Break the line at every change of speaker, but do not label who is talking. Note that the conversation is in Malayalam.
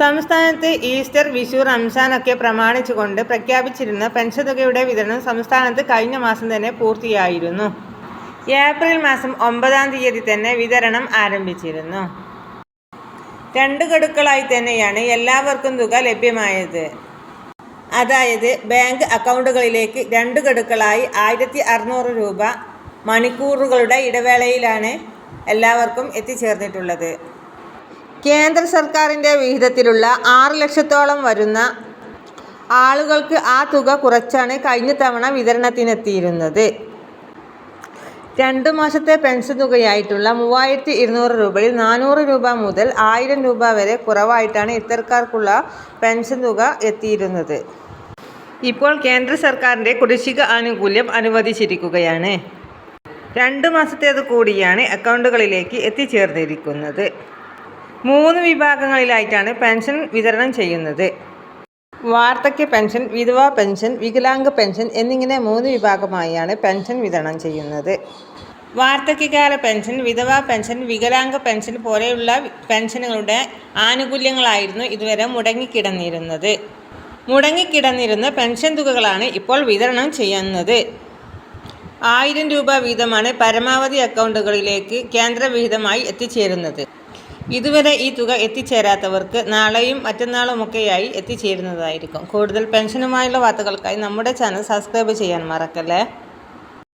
സംസ്ഥാനത്ത് ഈസ്റ്റർ വിഷു റംസാനൊക്കെ പ്രമാണിച്ചുകൊണ്ട് പ്രഖ്യാപിച്ചിരുന്ന പെൻഷൻ തുകയുടെ വിതരണം സംസ്ഥാനത്ത് കഴിഞ്ഞ മാസം തന്നെ പൂർത്തിയായിരുന്നു. ഏപ്രിൽ മാസം ഒമ്പതാം തീയതി തന്നെ വിതരണം ആരംഭിച്ചിരുന്നു. രണ്ട് ഗഡുക്കളായി തന്നെയാണ് എല്ലാവർക്കും തുക ലഭ്യമായത്. അതായത് ബാങ്ക് അക്കൗണ്ടുകളിലേക്ക് രണ്ട് ഗഡുക്കളായി ആയിരത്തി അറുന്നൂറ് രൂപ മണിക്കൂറുകളുടെ ഇടവേളയിലാണ് എല്ലാവർക്കും എത്തിച്ചേർന്നിട്ടുള്ളത്. കേന്ദ്ര സർക്കാരിന്റെ വിഹിതത്തിലുള്ള ആറ് ലക്ഷത്തോളം വരുന്ന ആളുകൾക്ക് ആ തുക കുറച്ചാണ് കഴിഞ്ഞ തവണ വിതരണത്തിനെത്തിയിരുന്നത്. രണ്ട് മാസത്തെ പെൻഷൻ തുകയായിട്ടുള്ള മൂവായിരത്തി ഇരുന്നൂറ് രൂപയിൽ നാനൂറ് രൂപ മുതൽ ആയിരം രൂപ വരെ കുറവായിട്ടാണ് ഇത്തരക്കാർക്കുള്ള പെൻഷൻ തുക എത്തിയിരുന്നത്. ഇപ്പോൾ കേന്ദ്ര സർക്കാരിന്റെ കുടിശ്ശിക ആനുകൂല്യം അനുവദിച്ചിരിക്കുകയാണ്. രണ്ട് മാസത്തേത് കൂടിയാണ് അക്കൗണ്ടുകളിലേക്ക് എത്തിച്ചേർന്നിരിക്കുന്നത്. മൂന്ന് വിഭാഗങ്ങളിലായിട്ടാണ് പെൻഷൻ വിതരണം ചെയ്യുന്നത്. വാർദ്ധക്യ പെൻഷൻ വിധവാ പെൻഷൻ വികലാംഗ പെൻഷൻ എന്നിങ്ങനെ മൂന്ന് വിഭാഗമായാണ് പെൻഷൻ വിതരണം ചെയ്യുന്നത്. വാർദ്ധക്യകാല പെൻഷൻ വിധവാ പെൻഷൻ വികലാംഗ പെൻഷൻ പോലെയുള്ള പെൻഷനുകളുടെ ആനുകൂല്യങ്ങളായിരുന്നു ഇതുവരെ മുടങ്ങിക്കിടന്നിരുന്നത്. മുടങ്ങിക്കിടന്നിരുന്ന പെൻഷൻ തുകകളാണ് ഇപ്പോൾ വിതരണം ചെയ്യുന്നത്. ആയിരം രൂപ വീതമാണ് പരമാവധി അക്കൗണ്ടുകളിലേക്ക് കേന്ദ്ര വിഹിതമായി എത്തിച്ചേരുന്നത്. ഇതുവരെ ഈ തുക എത്തിച്ചേരാത്തവർക്ക് നാളെയും മറ്റന്നാളുമൊക്കെയായി എത്തിച്ചേരുന്നതായിരിക്കും. കൂടുതൽ പെൻഷനുമായുള്ള വാർത്തകൾക്കായി നമ്മുടെ ചാനൽ സബ്സ്ക്രൈബ് ചെയ്യാൻ മറക്കല്ലേ?